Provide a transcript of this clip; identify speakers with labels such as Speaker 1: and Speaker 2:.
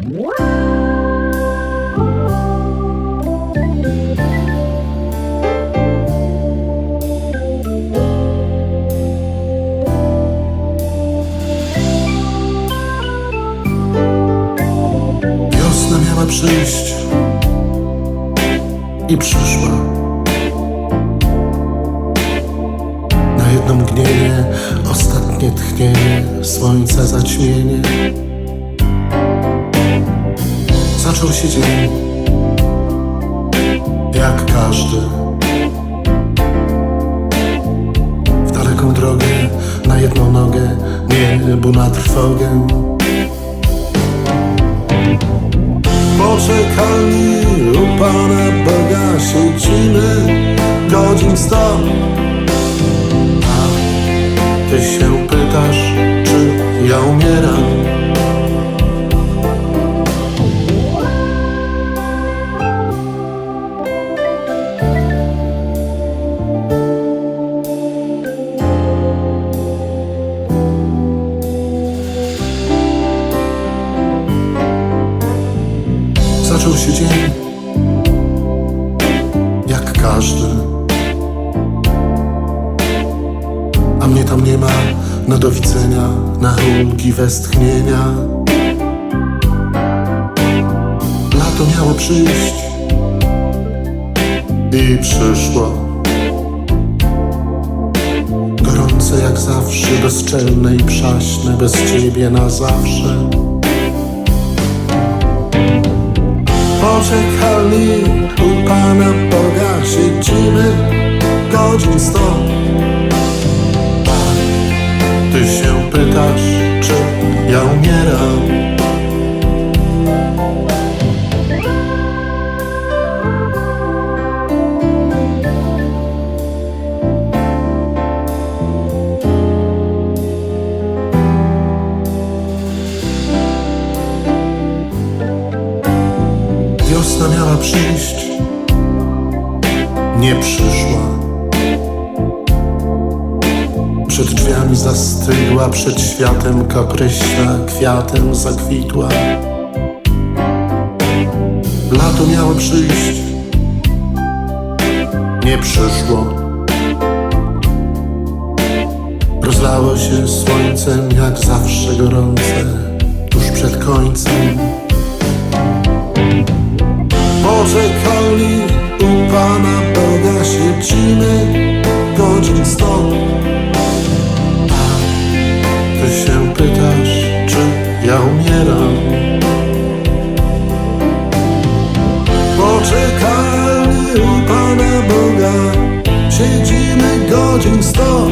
Speaker 1: Wiosna miała przyjść i przyszła. Na jedno mgnienie, ostatnie tchnienie, słońca zaćmienie. Zaczął się dzień, jak każdy. W daleką drogę, na jedną nogę, niebu na trwogę. Poczekalni u Pana Boga siedzimy godzin sto. A ty się pytasz, czy ja umieram? Zaczął się dzień jak każdy. A mnie tam nie ma na do widzenia, na ulgi westchnienia. Lato miało przyjść i przyszło. Gorące jak zawsze, bezczelne i przaśne, bez ciebie na zawsze. Poczekalni u Pana Boga siedzimy godzin sto. A ty się pytasz, czy ja umieram? Wiosna miała przyjść, nie przyszła. Przed drzwiami zastygła, przed światem kapryśna, kwiatem zakwitła. Lato miało przyjść, nie przyszło. Rozlało się słońcem, jak zawsze gorące, tuż przed końcem. Poczekalni u Pana Boga siedzimy godzin sto. A ty się pytasz, czy ja umieram? Poczekalni u Pana Boga siedzimy godzin sto.